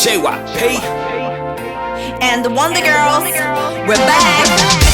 JYP. And the Wonder Girls. We're back.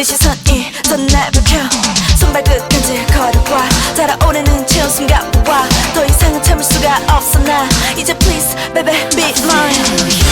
네 시선이 더 날 비켜 손발끝까지 걸어와. 달아오르는 눈치 순간과 더 이상은 참을 수가 없어 나. 이제 please baby be mine.